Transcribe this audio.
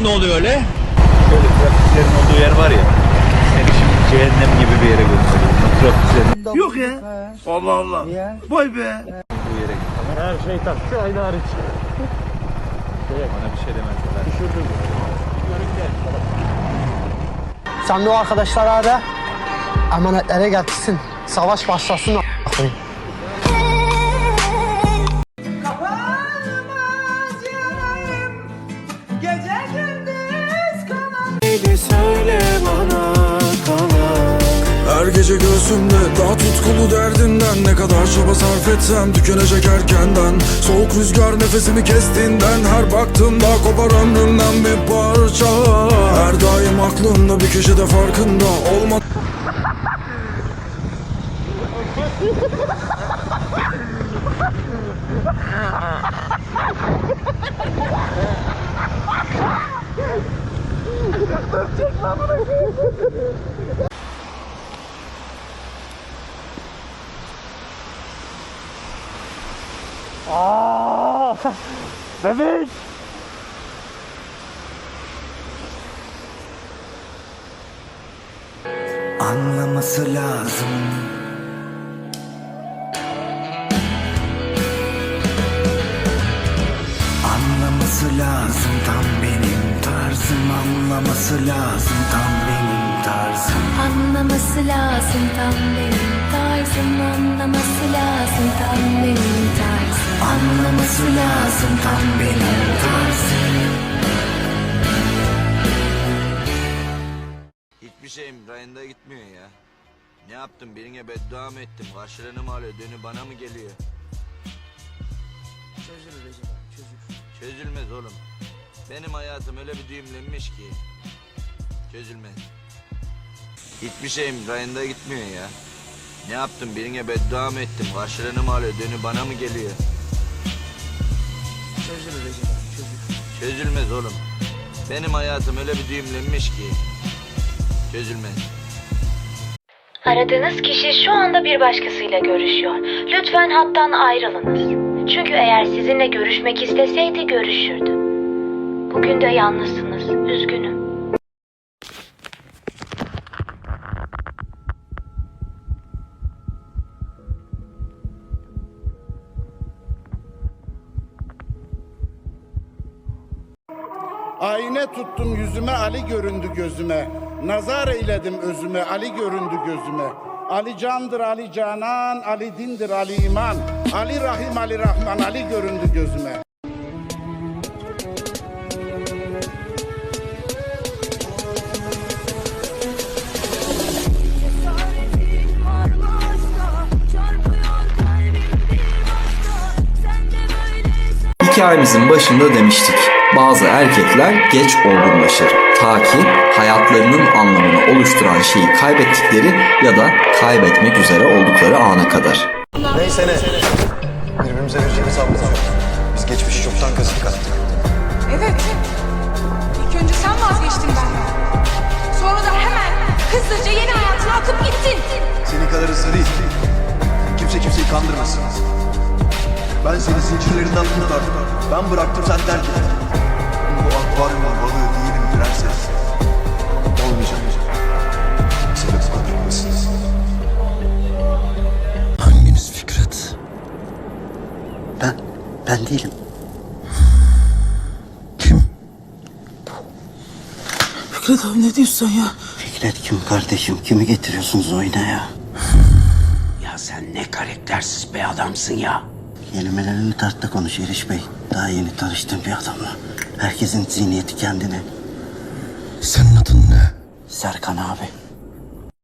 Ne oluyor öyle? Şöyle trafiklerin olduğu yer var ya. Seni şimdi cehennem gibi bir yere gönderiyorum. O trafiklerin Yok ya. Allah Allah. Vay be. olduğu yere git. Tamam. Her şey taksi aynı hariç. Bana bir şey demezler. Sen de o arkadaşlar ara. Emanetlere getirsin. Savaş başlasın. Kalan Her gece göğsümde daha tutkulu derdinden Ne kadar çaba sarf etsem tükenecek erkenden. Soğuk rüzgar nefesimi kestiğinden Her baktığımda kopar ömrümden bir parça. Her daim aklımda bir köşede farkında olma Bebek! anlaması lazım. Anlaması lazım tam benim tarzım Anlaması lazım tam benim tarzım Anlaması lazım tam benim tarzım Anlaması lazım tam benim tarzım Anlaması lazım tam benim tarzım Hiçbir şeyim rayında gitmiyor ya. Ne yaptım birine beddua mı ettim? Karşılığını mı alıyor? Dönü bana mı geliyor? Çözülür Recep çözülür. Çözülmez oğlum. Benim hayatım öyle bir düğümlenmiş ki. Çözülmez. Hiçbir şeyim rayında gitmiyor ya. Ne yaptım birine beddua mı ettim? Karşılığını mı alıyor? Dönü bana mı geliyor? Çözülür Recep çözülür. Çözülmez oğlum. Benim hayatım öyle bir düğümlenmiş ki. Çözülmez. Aradığınız kişi şu anda bir başkasıyla görüşüyor. Lütfen hattan ayrılınız. Çünkü eğer sizinle görüşmek isteseydi görüşürdü. Bugün de yalnızsınız. Üzgünüm. Ayna tuttum yüzüme Ali göründü gözüme. Nazar eyledim özüme Ali göründü gözüme. Ali candır Ali canan, Ali dindir Ali iman. Ali Rahim Ali Rahman Ali göründü gözüme. Hikayemizin başında demiştik. Bazı erkekler geç olgunlaşır. Ta ki hayatlarının anlamını oluşturan şeyi kaybettikleri ya da kaybetmek üzere oldukları ana kadar. Neyse ne? Birbirimize vereceğimiz yok Biz geçmişi çoktan kazık attık. Evet İlk önce sen vazgeçtin benden. Sonra da hemen hızlıca yeni hayatına atıp gittin. Senin kadar hızlı değil. Kimse kimseyi kandırmasın Ben seni zincirlerinden kurtardım Ben bıraktım sen terk ettin Bu akvaryumun balığı değilim prenses Olmayacak Sebep kandırmalısınız Hanginiz Fikret? Ben, ben değilim Kim? Fikret abi ne diyorsun ya? Fikret kim kardeşim? Kimi getiriyorsunuz oyuna ya? Ya sen ne karaktersiz bir adamsın ya. Kelimelerini tartta konuş Eriş Bey. Daha yeni tanıştığım bir adamla. Herkesin zihniyeti kendine. Senin adın ne? Serkan abi.